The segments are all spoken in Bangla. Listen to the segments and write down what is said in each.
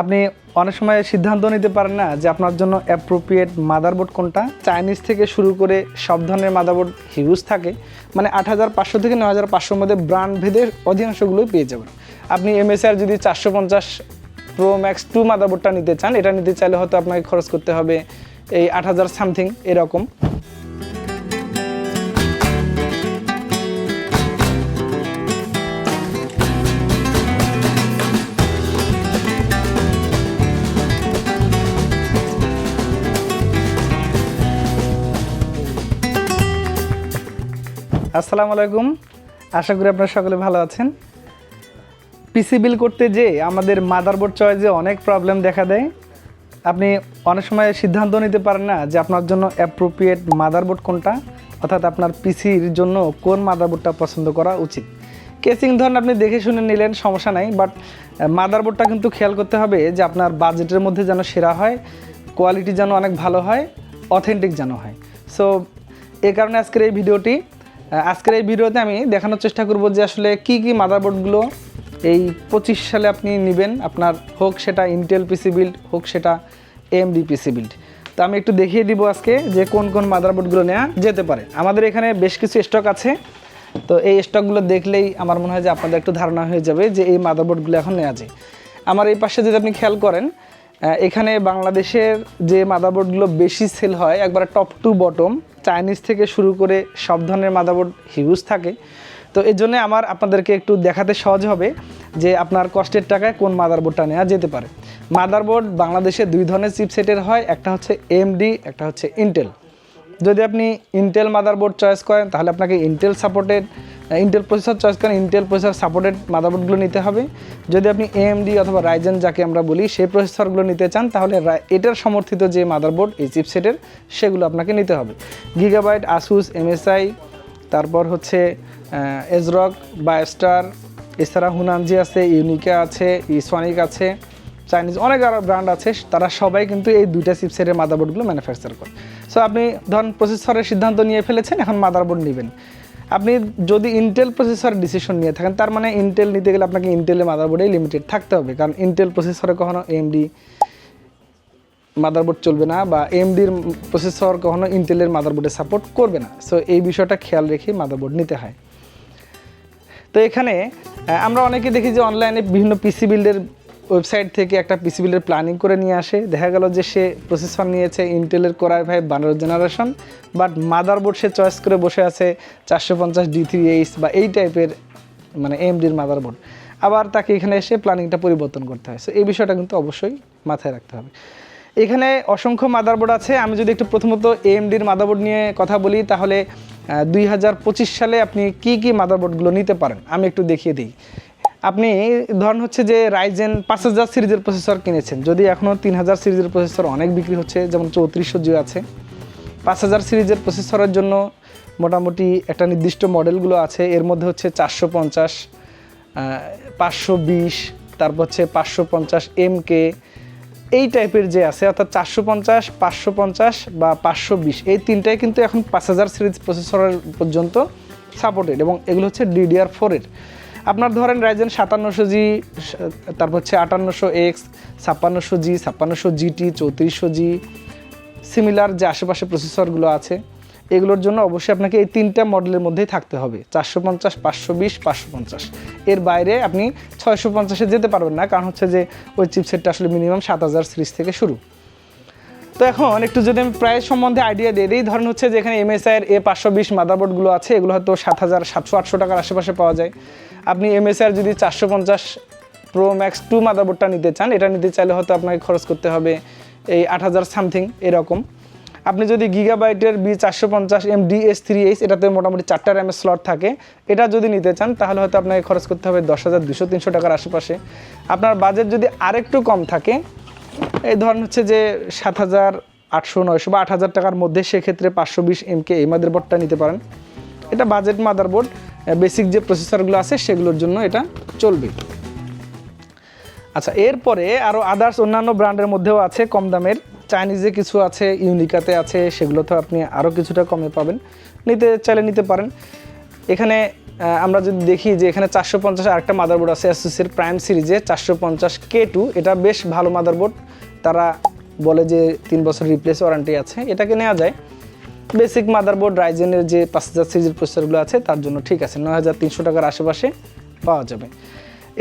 আপনি অনেক সময় সিদ্ধান্ত নিতে পারেন না যে আপনার জন্য অ্যাপ্রোপ্রিয়েট মাদারবোর্ড কোনটা। চাইনিজ থেকে শুরু করে সব ধরনের মাদারবোর্ড হিউজ থাকে। মানে আট হাজার পাঁচশো থেকে নয় হাজার পাঁচশোর মধ্যে ব্র্যান্ড ভেদের অধিকাংশগুলোই পেয়ে যাবেন। আপনি এমএসআর যদি চারশো পঞ্চাশ প্রো ম্যাক্স টু মাদারবোর্ডটা নিতে চান, এটা নিতে চাইলে হয়তো আপনাকে খরচ করতে হবে এই আট হাজার সামথিং এরকম। আসসালামু আলাইকুম। আশা করি আপনারা সকলে ভালো আছেন। পিসি বিল করতে যে আমাদের মাদারবোর্ড চয়েসে অনেক প্রবলেম দেখা দেয়। আপনি অনেক সময় সিদ্ধান্ত নিতে পারেন না যে আপনার জন্য অ্যাপ্রোপ্রিয়েট মাদারবোর্ড কোনটা, অর্থাৎ আপনার পিসির জন্য কোন মাদারবোর্ডটা পছন্দ করা উচিত। কেসিং ধরেন আপনি দেখে শুনে নিলেন, সমস্যা নাই বাট মাদারবোর্ডটা কিন্তু খেয়াল করতে হবে যে আপনার বাজেটের মধ্যে যেন সেরা হয় কোয়ালিটি যেন অনেক ভালো হয় অথেন্টিক যেন হয়। সো এই কারণে আজকের এই ভিডিওটি আজকের এই ভিডিওতে আমি দেখানোর চেষ্টা করব যে আসলে কি কি মাদারবোর্ডগুলো এই পঁচিশ সালে আপনি নেবেন। আপনার হোক সেটা ইন্টেল পিসি বিল্ড হোক সেটা এমডি পিসি বিল্ড তো আমি একটু দেখিয়ে দিব আজকে যে কোন কোন মাদারবোর্ডগুলো নেওয়া যেতে পারে। আমাদের এখানে বেশ কিছু স্টক আছে। তো এই স্টকগুলো দেখলেই আমার মনে হয় যে আপনাদের একটু ধারণা হয়ে যাবে যে এই মাদারবোর্ডগুলো এখন নেওয়া যায়। আমার এই পাশে যদি আপনি খেয়াল করেন এখানে বাংলাদেশের যে মাদাবোর্ডগুলো বেশি সেল হয়, একবার টপ টু বটম চাইনিজ থেকে শুরু করে সব ধরনের মাদাবোর্ড হিউজ থাকে। তো এই জন্য আমার আপনাদেরকে একটু দেখাতে সহজ হবে যে আপনার কষ্টের টাকায় কোন মাদারবোর্ডটা নেওয়া যেতে পারে। মাদারবোর্ড বাংলাদেশে দুই ধরনের চিপসেটের হয়, একটা হচ্ছে এমডি একটা হচ্ছে ইন্টেল যদি আপনি ইন্টেল মাদারবোর্ড চয়েস করেন, তাহলে আপনাকে Intel supported Intel processor choice করেন ইন্টেল প্রসেসর সাপোর্টেড মাদারবোর্ডগুলো নিতে হবে। যদি আপনি এএমডি অথবা রাইজেন যাকে আমরা বলি, সেই প্রসেসরগুলো নিতে চান, তাহলে এটার সমর্থিত যে মাদারবোর্ড এই চিপসেটের সেগুলো আপনাকে নিতে হবে। গিগাবাইট আসুস এমএসআই তারপর হচ্ছে এজরক বায়োস্টার এছাড়া হুনানজি আছে ইউনিকা আছে ইসনিক আছে চাইনিজ অনেক আরও ব্র্যান্ড আছে, তারা সবাই কিন্তু এই দুইটা চিপসেটের মাদারবোর্ডগুলো ম্যানুফ্যাকচার করে। সো আপনি ধরুন প্রসেসরের সিদ্ধান্ত নিয়ে ফেলেছেন, এখন মাদারবোর্ড নেবেন। আপনি যদি ইন্টেল প্রসেসরের ডিসিশন নিয়ে থাকেন, তার মানে ইন্টেল নিতে গেলে আপনাকে ইন্টেলের মাদারবোর্ডেই লিমিটেড থাকতে হবে। কারণ ইন্টেল প্রসেসরে কখনো এমডি মাদারবোর্ড চলবে না বা এমডির প্রসেসর কখনো ইন্টেলের মাদারবোর্ডে সাপোর্ট করবে না। সো এই বিষয়টা খেয়াল রেখে মাদারবোর্ড নিতে হয়। তো এখানে আমরা অনেকে দেখি যে অনলাইনে বিভিন্ন পিসি বিল্ডের ওয়েবসাইট থেকে একটা পিসি বিল্ডের প্ল্যানিং করে নিয়ে আসে। দেখা গেল যে সে প্রসেসর নিয়েছে ইন্টেলের কোরাই ফাইভ বারো জেনারেশন বাট মাদারবোর্ড সে চয়েস করে বসে আছে চারশো পঞ্চাশ ডি থ্রি এইচ বা এই টাইপের মানে এমডির মাদারবোর্ড আবার তাকে এখানে এসে প্ল্যানিংটা পরিবর্তন করতে হয়। সো এই বিষয়টা কিন্তু অবশ্যই মাথায় রাখতে হবে। এখানে অসংখ্য মাদারবোর্ড আছে। আমি যদি একটু প্রথমত এএমডির মাদারবোর্ড নিয়ে কথা বলি, তাহলে দুই হাজার পঁচিশ সালে আপনি কি কি মাদারবোর্ডগুলো নিতে পারেন? আমি একটু দেখিয়ে দিই। আপনি ধরুন হচ্ছে যে রাইজেন পাঁচ হাজার সিরিজের প্রসেসর কিনেছেন। যদি এখনও তিন হাজার সিরিজের প্রসেসর অনেক বিক্রি হচ্ছে, যেমন চৌত্রিশশো জিও আছে। পাঁচ হাজার সিরিজের প্রসেসরের জন্য মোটামুটি একটা নির্দিষ্ট মডেলগুলো আছে। এর মধ্যে হচ্ছে চারশো পঞ্চাশ পাঁচশো বিশ, তারপর হচ্ছে পাঁচশো পঞ্চাশ এম কে এই টাইপের যে আছে, অর্থাৎ চারশো পঞ্চাশ, পাঁচশো পঞ্চাশ বা পাঁচশো বিশ, এই তিনটাই কিন্তু এখন পাঁচ হাজার সিরিজ প্রসেসরের পর্যন্ত সাপোর্টেড এবং এগুলো হচ্ছে ডিডিআর ফোরের আপনার ধরেন রাইজেন সাতান্নশো জি তারপর হচ্ছে আটান্নশো এক্স, ছাপ্পান্নশো জি, ছাপ্পান্নশো জিটি, চৌত্রিশশো জি, সিমিলার যে আশেপাশে প্রসেসরগুলো আছে, এগুলোর জন্য অবশ্যই আপনাকে এই তিনটা মডেলের মধ্যেই থাকতে হবে। চারশো পঞ্চাশ পাঁচশো বিশ পাঁচশো পঞ্চাশ এর বাইরে আপনি ছয়শো পঞ্চাশে যেতে পারবেন না, কারণ হচ্ছে যে ওই চিপসেটটা আসলে মিনিমাম সাত হাজার সিরিজ থেকে শুরু। তো এখন একটু যদি আমি প্রাইস সম্বন্ধে আইডিয়া দিই, ধরেন হচ্ছে যে এখানে এমএসআই এর এ পাঁচশো বিশ মাদারবোর্ডগুলো আছে, এগুলো হয়তো সাত হাজার সাতশো, আটশো টাকার আশেপাশে পাওয়া যায়। আপনি এমএসআই যদি চারশো পঞ্চাশ প্রো ম্যাক্স টু মাদারবোর্ডটা নিতে চান, এটা নিতে চাইলে হয়তো আপনাকে খরচ করতে হবে এই আট হাজার সামথিং এরকম। আপনি যদি গিগাবাইটের বি চারশো পঞ্চাশ এম ডিএস থ্রি এইচ এটাতে মোটামুটি চারটা র্যামের স্লট থাকে, এটা যদি নিতে চান, তাহলে হয়তো আপনাকে খরচ করতে হবে দশ হাজার দুশো তিনশো টাকার আশেপাশে। আপনার বাজেট যদি আরেকটু কম থাকে এই ধরেন হচ্ছে যে সাত হাজার আটশো নয়শো বা আট হাজার টাকার মধ্যে সেক্ষেত্রে পাঁচশো বিশ এমকে এই মাদারবোর্ডটা নিতে পারেন। এটা বাজেট মাদারবোর্ড বেসিক যে প্রসেসরগুলো আছে সেগুলোর জন্য এটা চলবে। আচ্ছা এরপরে আরও আদার্স অন্যান্য ব্র্যান্ডের মধ্যেও আছে কম দামের। চাইনিজে কিছু আছে ইউনিকাতে আছে সেগুলোতে আপনি আরও কিছুটা কমে পাবেন। নিতে, চাইলে নিতে পারেন। এখানে আমরা যদি দেখি যে এখানে চারশো পঞ্চাশ আরেকটা মাদারবোর্ড আছে অ্যাসুসের প্রাইম সিরিজে চারশো পঞ্চাশ কে টু এটা বেশ ভালো মাদারবোর্ড তারা বলে যে তিন বছর রিপ্লেস ওয়ারেন্টি আছে, এটাকে নেওয়া যায়। বেসিক মাদারবোর্ড রাইজেনের যে পাঁচ হাজার সিরিজের প্রসেসরগুলো আছে, তার জন্য ঠিক আছে, নয় হাজার তিনশো টাকার আশেপাশে পাওয়া যাবে।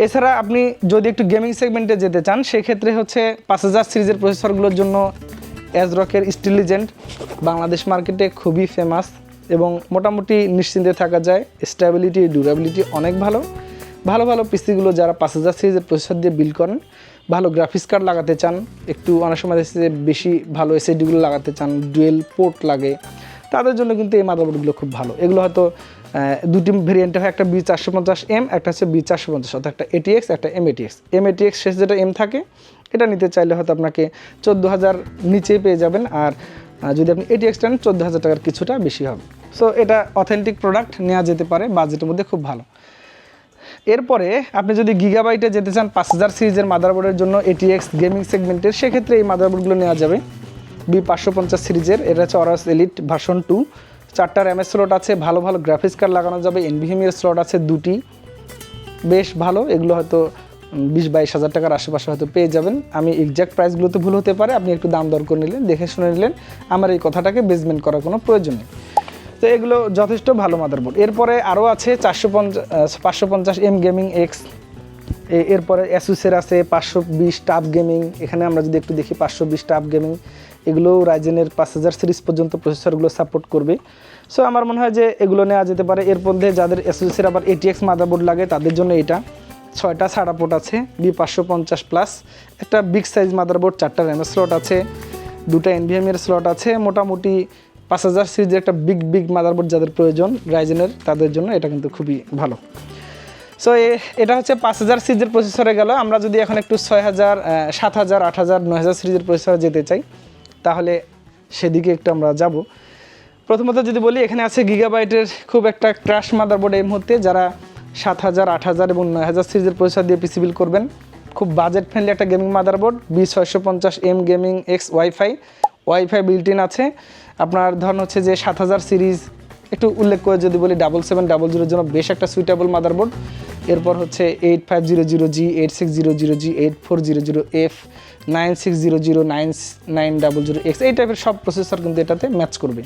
এছাড়া আপনি যদি একটু গেমিং সেগমেন্টে যেতে চান, সেক্ষেত্রে হচ্ছে পাঁচ হাজার সিরিজের প্রসেসরগুলোর জন্য অ্যাজরকের স্টিলিজেন্ট বাংলাদেশ মার্কেটে খুবই ফেমাস এবং মোটামুটি নিশ্চিন্তে থাকা যায়। স্টেবিলিটি ডিউরেবিলিটি অনেক ভালো। ভালো ভালো পিসিগুলো যারা পাঁচ হাজার সিরিজের প্রসেসর দিয়ে বিল করেন, ভালো গ্রাফিক্স কার্ড লাগাতে চান, একটু অনেক সময় দেখছি যে বেশি ভালো এসএডিগুলো লাগাতে চান ডুয়েল পোর্ট লাগে, তাদের জন্য কিন্তু এই মাদারবোর্ডগুলো খুব ভালো। এগুলো হয়তো দুটি ভেরিয়েন্টে হয়, একটা বি চারশো পঞ্চাশ এম একটা হচ্ছে বি চারশো পঞ্চাশ, অর্থাৎ একটা এটিএক্স একটা এম এটিএক্স এম এটিএক্স শেষ যেটা এম থাকে, এটা নিতে চাইলে হয়তো আপনাকে চোদ্দ হাজার নিচেই পেয়ে যাবেন, আর যদি আপনি এটি এটিএক্সটা নেন চোদ্দ হাজার টাকার কিছুটা বেশি হবে। সো এটা অথেন্টিক প্রোডাক্ট নেওয়া যেতে পারে বাজেটের মধ্যে খুব ভালো। এরপরে, আপনি যদি গিগাবাইটে যেতে চান, পাঁচ হাজার সিরিজের মাদারবোর্ডের জন্য এটি এক্স গেমিং সেগমেন্টের সেক্ষেত্রে এই মাদারবোর্ডগুলো নেওয়া যাবে। বি পাঁচশো পঞ্চাশ সিরিজের, এটা হচ্ছে অরাস এলিট ভার্সন টু চারটা র্যামের স্লট আছে, ভালো ভালো গ্রাফিক্স কার্ড লাগানো যাবে এনভিএমের স্লট আছে দুটি। বেশ ভালো, এগুলো হয়তো বিশ বাইশ হাজার টাকার আশেপাশে হয়তো পেয়ে যাবেন। আমি এক্স্যাক্ট প্রাইসগুলো তো ভুল হতে পারে, আপনি একটু দাম দর করে নিলেন, দেখে শুনে নিলেন, আমার এই কথাটাকে বেসমেন্ট করার কোনো প্রয়োজন নেই। তো এগুলো যথেষ্ট ভালো মাদারবোর্ড এরপরে আরও আছে চারশো পঞ্চাশ পাঁচশো পঞ্চাশ এম গেমিং এক্স এরপরে অ্যাসুসের আছে পাঁচশো বিশ টাপ গেমিং এখানে আমরা যদি একটু দেখি পাঁচশো বিশ টাপ গেমিং এগুলো রাইজেনের পাঁচ হাজার সিরিজ পর্যন্ত প্রসেসরগুলো সাপোর্ট করবে। সো আমার মনে হয় যে এগুলো নেওয়া যেতে পারে। এর মধ্যে যাদের অ্যাসুসের আবার এটিএক্স মাদারবোর্ড লাগে, তাদের জন্য এটা। ছয়টা সাড়া পোর্ট আছে বি পাঁচশো পঞ্চাশ প্লাস একটা বিগ সাইজ মাদারবোর্ড চারটা র্যামের স্লট আছে, দুটা এনভিএম এর স্লট আছে, মোটামুটি পাঁচ হাজার সিরিজের একটা বিগ বিগ মাদারবোর্ড যাদের প্রয়োজন রাইজেনের তাদের জন্য এটা কিন্তু খুবই ভালো। সো এটা হচ্ছে পাঁচ হাজার সিরিজের প্রসেসরে গেল। আমরা যদি এখন একটু ছয় হাজার সাত হাজার, আট হাজার, নয় হাজার সিরিজের প্রসেসরে যেতে চাই, তাহলে সেদিকে একটু আমরা যাব। প্রথমত যদি বলি, এখানে আছে গিগাবাইটের খুব একটা ক্রাশ মাদারবোর্ড এই মুহূর্তে, যারা সাত হাজার, আট হাজার এবং নয় হাজার সিরিজের প্রসেসর দিয়ে পিসি বিল করবেন। খুব বাজেট ফ্রেন্ডলি একটা গেমিং মাদারবোর্ড বি ছয়শো পঞ্চাশ M gaming X wifi wifi built in আছে। আপনার ধরুন হচ্ছে যে সাত হাজার সিরিজ, একটু উল্লেখ করে যদি বলি ডাবল সেভেন ডাবল জিরোর জন্য বেশ একটা সুইটেবল মাদারবোর্ড এরপর হচ্ছে eight five zero zero G eight six zero zero G eight four zero zero F nine six zero zero nine nine double zero X এই টাইপের সব প্রসেসর কিন্তু এটাতে ম্যাচ করবে।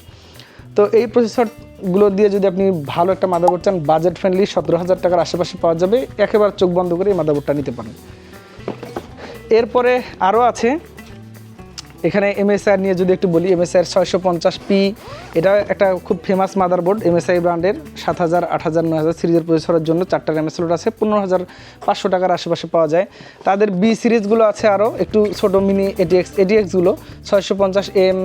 তো এই প্রসেসরগুলো দিয়ে যদি আপনি ভালো একটা মাদারবোর্ড চান বাজেট ফ্রেন্ডলি সতেরো হাজার টাকার আশেপাশে পাওয়া যাবে। একেবারে চোখ বন্ধ করে এই মাদারবোর্ডটা নিতে পারেন। এরপরে আরও আছে এখানে এমএসআর নিয়ে যদি একটু বলি এমএসআর ছয়শো পঞ্চাশ পি এটা একটা খুব ফেমাস মাদারবোর্ড এমএসআই ব্র্যান্ডের সাত হাজার, আট হাজার, নয় হাজার সিরিজের প্রসেসরের জন্য চারটা র্যামের স্লট আছে, পনেরো হাজার পাঁচশো টাকার আশেপাশে পাওয়া যায়। তাদের বি সিরিজগুলো আছে আরও একটু ছোটো মিনি এটিএক্স এটিএক্সগুলো ছয়শো পঞ্চাশ এম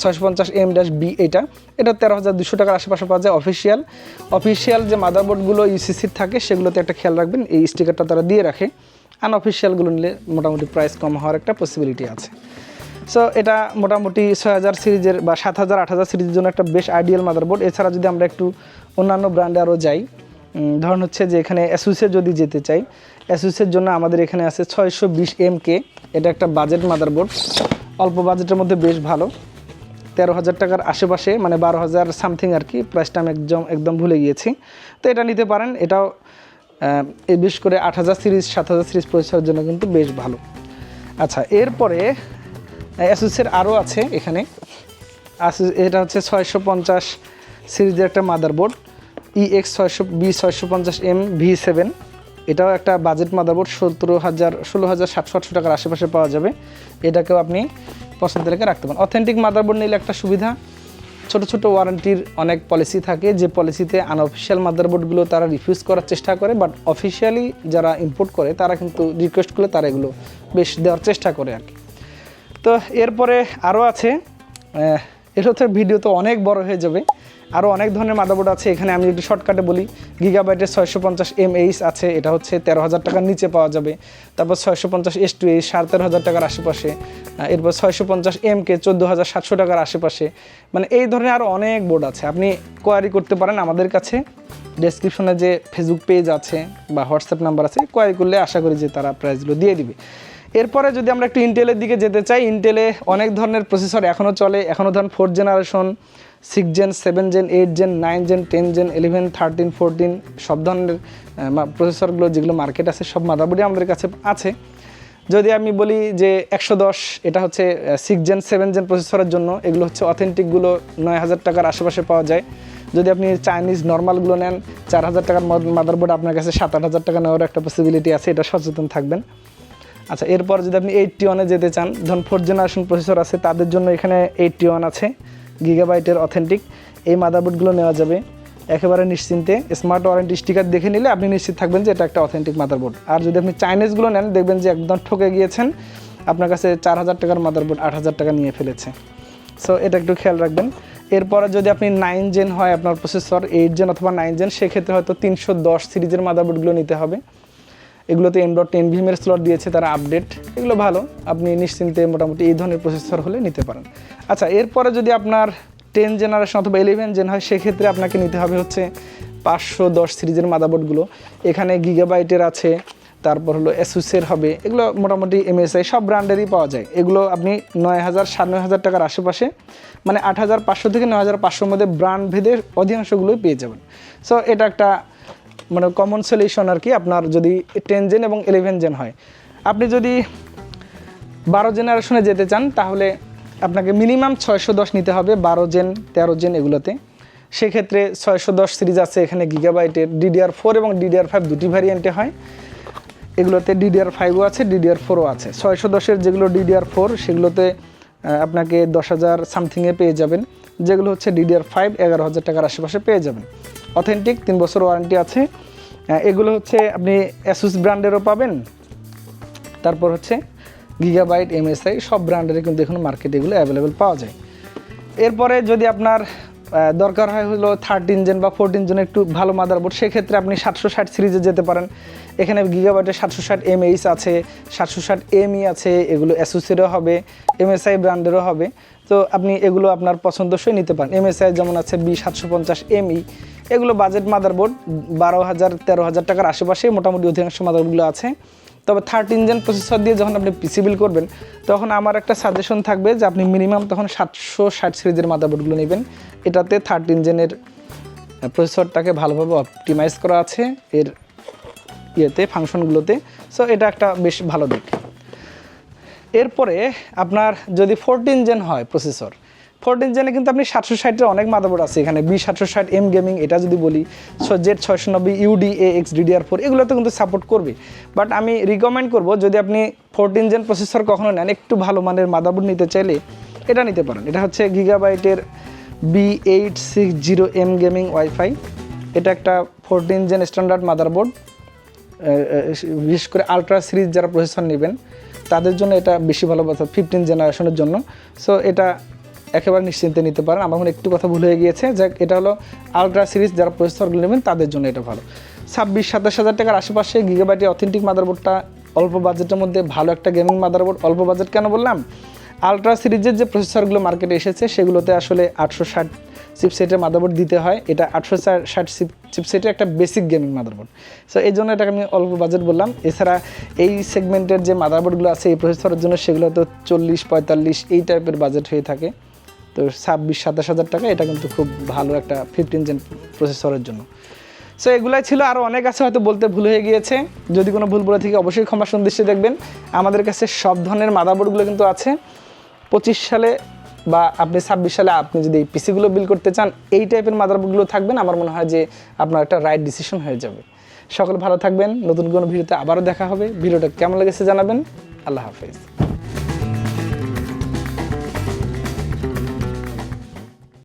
ছয়শো পঞ্চাশ এম ড্যাশ বি এটা। এটা তেরো হাজার দুশো টাকার আশেপাশে পাওয়া যায় অফিসিয়াল অফিসিয়াল যে মাদারবোর্ডগুলো ইউসিসির থাকে, সেগুলোতে একটা খেয়াল রাখবেন, এই স্টিকারটা তারা দিয়ে রাখে। আনঅফিসিয়ালগুলো নিলে মোটামুটি প্রাইস কম হওয়ার একটা পসিবিলিটি আছে। সো এটা মোটামুটি ছয় হাজার সিরিজের বা সাত হাজার, আট হাজার সিরিজের জন্য একটা বেশ আইডিয়াল মাদারবোর্ড এছাড়া যদি আমরা একটু অন্যান্য ব্র্যান্ডে আরও যাই ধরুন হচ্ছে যে এখানে অ্যাসুসে যদি যেতে চাই অ্যাসুসের জন্য আমাদের এখানে আছে ছয়শো বিশ এম কে এটা একটা বাজেট মাদারবোর্ড অল্প বাজেটের মধ্যে বেশ ভালো। তেরো হাজার টাকার আশেপাশে মানে বারো হাজার সামথিং আর কি প্রাইসটা আমি একদম একদম ভুলে গিয়েছি। তো এটা নিতে পারেন। এটাও বিশেষ করে আট হাজার সিরিজ, সাত হাজার সিরিজ প্রসেসরের জন্য কিন্তু বেশ ভালো। আচ্ছা এরপরে অ্যাসুসের আরও আছে এখানে। আসুস এটা হচ্ছে ছয়শো পঞ্চাশ সিরিজের একটা মাদারবোর্ড ই এক্স ছয়শো বি ছয়শো পঞ্চাশ এম ভি সেভেন এটাও একটা বাজেট মাদারবোর্ড, সতেরো হাজার, ষোলো হাজার সাতশো আটশো টাকার আশেপাশে পাওয়া যাবে। এটাকেও আপনি পছন্দ রেখে রাখতে পারেন। অথেন্টিক মাদারবোর্ড নিলে একটা সুবিধা, ছোট ছোট ওয়ারেন্টির অনেক পলিসি থাকে, যে পলিসিতে আনঅফিসিয়াল মাদারবোর্ডগুলো তারা রিফিউজ করার চেষ্টা করে বাট অফিসিয়ালি যারা ইম্পোর্ট করে, তারা কিন্তু রিকোয়েস্ট করলে তারা এগুলো বেশ দেওয়ার চেষ্টা করে আর কি। তো এরপরে আরও আছে এটা হচ্ছে ভিডিও তো অনেক বড় হয়ে যাবে। আরও অনেক ধরনের মাদাবোর্ড আছে, এখানে আমি একটু শর্টকাটে বলি। গিগাবাইটের ছয়শো পঞ্চাশ এম এইচ আছে, এটা হচ্ছে তেরো হাজার টাকার নিচে পাওয়া যাবে। তারপর ছয়শো পঞ্চাশ এস টু এইচ সাড়ে তেরো হাজার টাকার আশেপাশে। এরপর ছয়শো পঞ্চাশ এম কে চোদ্দ হাজার সাতশো টাকার আশেপাশে। মানে এই ধরনের আরও অনেক বোর্ড আছে। আপনি কোয়ারি করতে পারেন আমাদের কাছে। ডেসক্রিপশনে যে ফেসবুক পেজ আছে বা হোয়াটসঅ্যাপ নাম্বার আছে কোয়ারি করলে আশা করি যে তারা প্রাইসগুলো দিয়ে দিবে। এরপরে যদি আমরা একটু ইন্টেলের দিকে যেতে চাই ইন্টেলে অনেক ধরনের প্রসেসর এখনও চলে। এখনও ধরুন fourth generation six gen seven gen eight gen nine gen ten gen eleven thirteen fourteen সব ধরনের প্রসেসরগুলো যেগুলো মার্কেট আছে, সব মাদারবোর্ডই আমাদের কাছে আছে। যদি আমি বলি যে একশো দশ, এটা হচ্ছে সিক্স জেন সেভেন জেন প্রসেসরের জন্য, এগুলো হচ্ছে অথেন্টিকগুলো নয় হাজার টাকার আশেপাশে পাওয়া যায়। যদি আপনি চাইনিজ নর্মালগুলো নেন, চার হাজার টাকার মাদারবোর্ড আপনার কাছে সাত আট হাজার টাকা নেওয়ার একটা পসিবিলিটি আছে, এটা সচেতন থাকবেন। আচ্ছা এরপর যদি আপনি এইটটি ওয়ানে যেতে চান, ধরুন ফোর্থ জেনারেশন প্রসেসর আছে, তাদের জন্য এখানে এইটটি ওয়ান আছে গিগাবাইটের অথেন্টিক এই মাদারবোর্ডগুলো নেওয়া যাবে একেবারে নিশ্চিন্তে। স্মার্ট ওয়ারেন্টি স্টিকার দেখে নিলে আপনি নিশ্চিত থাকবেন যে এটা একটা অথেন্টিক মাদারবোর্ড আর যদি আপনি চাইনিজগুলো নেন, দেখবেন যে একদম ঠকে গিয়েছেন। আপনার কাছে চার হাজার টাকার মাদারবোর্ড আট হাজার টাকা নিয়ে ফেলেছে। সো এটা একটু খেয়াল রাখবেন। এরপরে যদি আপনি নাইন জেন হয় আপনার প্রসেসর এইট জেন অথবা নাইন জেন সেক্ষেত্রে হয়তো তিনশো দশ সিরিজের মাদারবোর্ডগুলো নিতে হবে। এগুলোতে এম ডট টেন ভিমের স্লট দিয়েছে, তারা আপডেট এগুলো ভালো, আপনি নিশ্চিন্তে মোটামুটি এই ধরনের প্রসেসর হলে নিতে পারেন। আচ্ছা এরপরে যদি আপনার টেন জেনারেশন অথবা ইলেভেন জেন হয়, সেক্ষেত্রে আপনাকে নিতে হবে হচ্ছে পাঁচশো দশ সিরিজের মাদাবোর্ডগুলো এখানে গিগাবাইটের আছে, তারপর হলো এসুসের হবে। এগুলো মোটামুটি এমএসআই সব ব্র্যান্ডেরই পাওয়া যায়। এগুলো আপনি নয় হাজার, সাড়ে নয় হাজার টাকার আশেপাশে মানে আট হাজার পাঁচশো থেকে নয় হাজার পাঁচশোর মধ্যে ব্র্যান্ড ভেদের অধিকাংশগুলোই পেয়ে যাবেন। সো এটা একটা মানে কমন সলিউশন আর কি আপনার যদি টেন জেন এবং ইলেভেন জেন হয়। আপনি যদি বারো জেনারেশনে যেতে চান, তাহলে আপনাকে মিনিমাম ছয়শো দশ নিতে হবে, বারো জেন তেরো জেন এগুলোতে। সেক্ষেত্রে ছয়শো দশ সিরিজ আছে এখানে গিগাবাইটের ডিডিআর ফোর এবং ডিডিআর ফাইভ দুটি ভ্যারিয়েন্টে হয়। এগুলোতে ডিডিআর ফাইভও আছে ডিডিআর ফোরও আছে। ছয়শো দশের যেগুলো ডিডিআর ফোর সেগুলোতে আপনাকে দশ হাজার সামথিংয়ে পেয়ে যাবেন। যেগুলো হচ্ছে ডিডিআর ফাইভ এগারো হাজার টাকার আশেপাশে পেয়ে যাবেন। অথেন্টিক, তিন বছর ওয়ারেন্টি আছে। এগুলো হচ্ছে আপনি অ্যাসুস ব্র্যান্ডেরও পাবেন। তারপর হচ্ছে গিগাবাইট এমএসআই সব ব্র্যান্ডের কিন্তু এখন মার্কেটে এগুলো অ্যাভেলেবেল পাওয়া যায়। এরপরে যদি আপনার দরকার হয় হলো থার্টিন জেন বা ফোরটিন জেন একটু ভালো মাদারবোর্ড সেক্ষেত্রে আপনি সাতশো ষাট সিরিজে যেতে পারেন। এখানে গিগাবাইটের সাতশো ষাট এমএইচ আছে, সাতশো ষাট এমই আছে, এগুলো অ্যাসোসিয়েরও হবে এমএসআই ব্র্যান্ডেরও হবে। তো আপনি এগুলো আপনার পছন্দসই নিতে পারেন। এমএসআই যেমন আছে বি সাতশো পঞ্চাশ এমই এগুলো বাজেট মাদারবোর্ড বারো হাজার তেরো হাজার টাকার আশেপাশে মোটামুটি অধিকাংশ মাদারবোর্ডগুলো আছে। তবে থার্ড ইঞ্জিন প্রসেসর দিয়ে যখন আপনি পিসি বিল করবেন, তখন আমার একটা সাজেশন থাকবে যে আপনি মিনিমাম তখন সাতশো ষাট সিরিজের মাদারবোর্ডগুলো নেবেন। এটাতে থার্ড ইঞ্জিনের প্রসেসরটাকে ভালোভাবে অপটিমাইজ করা আছে এর ইয়েতে ফাংশনগুলোতে সো এটা একটা বেশ ভালো দিক। এরপরে আপনার যদি ফোরটিন জেন হয় প্রসেসর ফোরটিন জেনে কিন্তু আপনি সাতশো ষাটের অনেক মাদাবোর্ড আছে এখানে বি সাতশো ষাট এম গেমিং এটা যদি বলি সো জেড ছয়শো নব্বই UD A X DDR four এগুলোতে কিন্তু সাপোর্ট করবে। বাট আমি রিকমেন্ড করব, যদি আপনি ফোরটিন জেন প্রসেসর কখনো নেন, একটু ভালো মানের মাদাবোর্ড নিতে চাইলে এটা নিতে পারেন। এটা হচ্ছে গিগাবাইটের B eight six zero M gaming wifi এটা একটা ফোরটিন জেন স্ট্যান্ডার্ড মাদারবোর্ড। বিশেষ করে আলট্রা সিরিজ যারা প্রসেসর নেবেন, তাদের জন্য এটা বেশি ভালো কথা ফিফটিন জেনারেশনের জন্য। সো এটা একেবারে নিশ্চিন্তে নিতে পারেন। আমার মনে একটু কথা ভুল হয়ে গিয়েছে। যে এটা হলো আলট্রা সিরিজ যারা প্রসেসরগুলো নেবেন, তাদের জন্য এটা ভালো। ছাব্বিশ, সাতাশ হাজার টাকার আশেপাশে গিগাবাইটের অথেন্টিক মাদারবোর্ডটা অল্প বাজেটের মধ্যে ভালো একটা গেমিং মাদারবোর্ড অল্প বাজেট কেন বললাম? আলট্রা সিরিজের যে প্রসেসরগুলো মার্কেটে এসেছে, সেগুলোতে আসলে আটশো ষাট চিপসেটের মাদারবোর্ড দিতে হয়। এটা আটশো ষাট চিপসেটের একটা বেসিক গেমিং মাদারবোর্ড সো এই জন্য এটাকে আমি অল্প বাজেট বললাম। এছাড়া এই সেগমেন্টের যে মাদারবোর্ডগুলো আছে, এই প্রসেসরের জন্য সেগুলো তো চল্লিশ, পঁয়তাল্লিশ, এই টাইপের বাজেট হয়ে থাকে। তো ছাব্বিশ, সাতাশ হাজার টাকা, এটা কিন্তু খুব ভালো একটা ফিফটিন জেন প্রসেসরের জন্য। সো এগুলাই ছিল আরও অনেক আছে হয়তো বলতে ভুল হয়ে গিয়েছে। যদি কোনো ভুল বলে থেকে অবশ্যই ক্ষমা সন্দেশে দেখবেন। আমাদের কাছে সব ধরনের মাদারবোর্ডগুলো কিন্তু আছে। পঁচিশ সালে বা আপনি ছাব্বিশ সালে আপনি যদি এই পিসিগুলো বিল করতে চান, এই টাইপের মাদারবোর্ডগুলো থাকবেন। আমার মনে হয় যে আপনার একটা রাইট ডিসিশন হয়ে যাবে। সকল ভালো থাকবেন। নতুন কোনো ভিডিওতে আবারও দেখা হবে। ভিডিওটা কেমন লেগেছে জানাবেন। আল্লাহ হাফেজ।